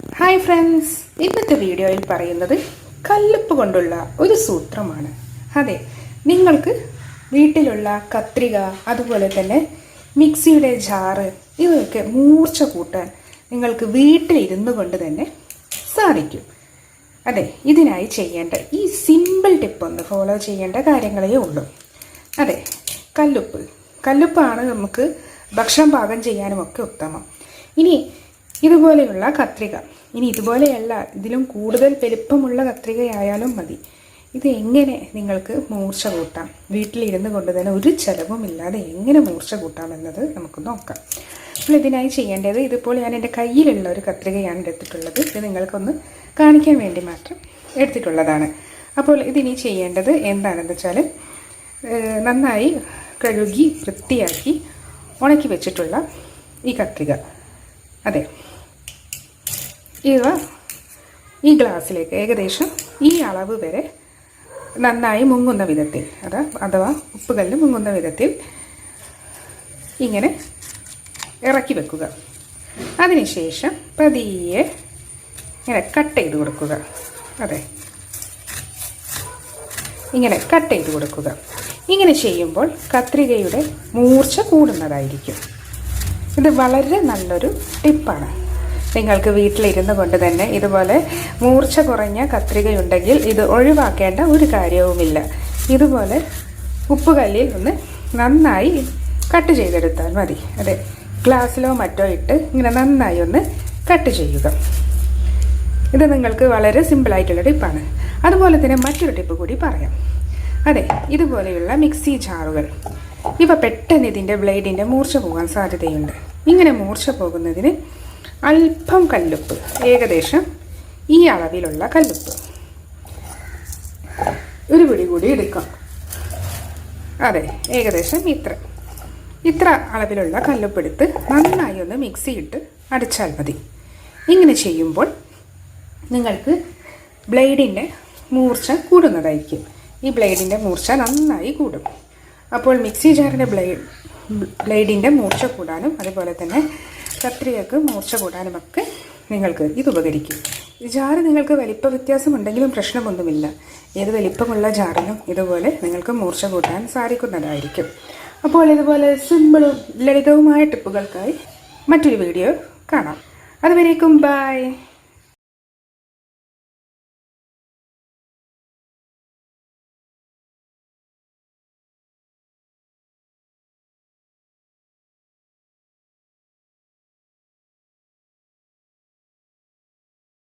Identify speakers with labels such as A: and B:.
A: Hi friends ഇന്നത്തെ വീഡിയോയിൽ പറയുന്നത് കല്ലുപ്പ് കൊണ്ടുള്ള ഒരു സൂത്രമാണ്. അതെ നിങ്ങൾക്ക് വീട്ടിലുള്ള കത്രിക അതുപോലെ തന്നെ മിക്സിയുടെ ജാറ് ഇവയൊക്കെ മൂർച്ച കൂട്ടാൻ നിങ്ങൾക്ക് വീട്ടിലിരുന്നു കൊണ്ട് തന്നെ സാധിക്കും. അതെ ഇതിനായി ചെയ്യേണ്ട ഈ സിമ്പിൾ ടിപ്പ് ഒന്ന് ഫോളോ ചെയ്യേണ്ട കാര്യങ്ങളേ ഉള്ളൂ. അതെ കല്ലുപ്പ്. കല്ലുപ്പാണ് നമുക്ക് ഭക്ഷണം പാകം ചെയ്യാനുമൊക്കെ ഉത്തമം. ഇനി ഇതുപോലെയുള്ള കത്രിക. ഇനി ഇതുപോലെയല്ല ഇതിലും കൂടുതൽ വലുപ്പമുള്ള കത്രികയായാലും മതി. ഇത് എങ്ങനെ നിങ്ങൾക്ക് മൂർച്ച കൂട്ടാം? വീട്ടിലിരുന്ന് കൊണ്ട് തന്നെ ഒരു ചിലവും ഇല്ലാതെ എങ്ങനെ മൂർച്ച കൂട്ടാം എന്നത് നമുക്ക് നോക്കാം. അപ്പോൾ ഇതിനായി ചെയ്യേണ്ടത് ഇതിപ്പോൾ ഞാൻ എന്റെ കയ്യിലുള്ള ഒരു കത്രികയാണ് എടുത്തിട്ടുള്ളത്. ഇത് നിങ്ങൾക്കൊന്ന് കാണിക്കാൻ വേണ്ടി മാത്രം എടുത്തിട്ടുള്ളതാണ്. അപ്പോൾ ഇതിനി ചെയ്യേണ്ടത് എന്താണെന്ന് വെച്ചാൽ നന്നായി കഴുകി വൃത്തിയാക്കി ഉണക്കി വെച്ചിട്ടുള്ള ഈ കത്രിക. അതെ. ഇവ ഈ ഗ്ലാസ്സിലേക്ക് ഏകദേശം ഈ അളവ് വരെ നന്നായി മുങ്ങുന്ന വിധത്തിൽ അത് അഥവാ ഉപ്പുകല്ല് മുങ്ങുന്ന വിധത്തിൽ ഇങ്ങനെ ഇറക്കി വെക്കുക. അതിനുശേഷം പതിയെ ഇങ്ങനെ കട്ട് ചെയ്ത് കൊടുക്കുക. അതെ. ഇങ്ങനെ കട്ട് ചെയ്ത് കൊടുക്കുക. ഇങ്ങനെ ചെയ്യുമ്പോൾ കത്രികയുടെ മൂർച്ച കൂടുന്നതായിരിക്കും. ഇത് വളരെ നല്ലൊരു ടിപ്പാണ്. നിങ്ങൾക്ക് വീട്ടിലിരുന്ന് കൊണ്ട് തന്നെ ഇതുപോലെ മൂർച്ച കുറഞ്ഞ കത്രികയുണ്ടെങ്കിൽ ഇത് ഒഴിവാക്കേണ്ട ഒരു കാര്യവുമില്ല. ഇതുപോലെ ഉപ്പുകല്ലിൽ ഒന്ന് നന്നായി കട്ട് ചെയ്തെടുത്താൽ മതി. അതെ ഗ്ലാസ്സിലോ മറ്റോ ഇട്ട് ഇങ്ങനെ നന്നായി ഒന്ന് കട്ട് ചെയ്യുക. ഇത് നിങ്ങൾക്ക് വളരെ സിമ്പിളായിട്ടുള്ള ടിപ്പാണ് അതുപോലെ തന്നെ മറ്റൊരു ടിപ്പ് കൂടി പറയാം. അതെ ഇതുപോലെയുള്ള മിക്സി ജാറുകൾ. ഇവ പെട്ടെന്ന് ഇതിന്റെ ബ്ലേഡിന്റെ മൂർച്ച പോകാൻ സാധ്യതയുണ്ട്. ഇങ്ങനെ മൂർച്ച പോകുന്നതിന് അല്പം കല്ലുപ്പ് ഏകദേശം ഈ അളവിലുള്ള കല്ലുപ്പ്. ഒരു പിടി കൂടി എടുക്കാം. അതെ ഏകദേശം ഇത്ര. ഇത്ര അളവിലുള്ള കല്ലുപ്പ് കല്ലുപ്പെടുത്ത് നന്നായി ഒന്ന് മിക്സി ഇട്ട് അടിച്ചാൽ മതി. ഇങ്ങനെ ചെയ്യുമ്പോൾ നിങ്ങൾക്ക് ബ്ലേഡിന്റെ മൂർച്ച കൂടുന്നതായിരിക്കും. ഈ ബ്ലേഡിന്റെ മൂർച്ച നന്നായി കൂടും. അപ്പോൾ മിക്സി ജാറിന്റെ ബ്ലേഡ് ബ്ലേഡിന്റെ മൂർച്ച കൂടാനും അതുപോലെ തന്നെ കത്രികക്ക് മൂർച്ച കൂടാനുമൊക്കെ നിങ്ങൾക്ക് ഇത് ഉപകരിക്കും. ജാറ് നിങ്ങൾക്ക് വലിപ്പ വ്യത്യാസമുണ്ടെങ്കിലും പ്രശ്നമൊന്നുമില്ല. ഏത് വലിപ്പമുള്ള ജാറിനും ഇതുപോലെ നിങ്ങൾക്ക് മൂർച്ച കൂട്ടാൻ സാധിക്കുന്നതായിരിക്കും. അപ്പോൾ ഇതുപോലെ സിമ്പിളും ലളിതവുമായ ടിപ്പുകൾക്കായി മറ്റൊരു വീഡിയോ കാണാം. അതുവരേക്കും ബൈ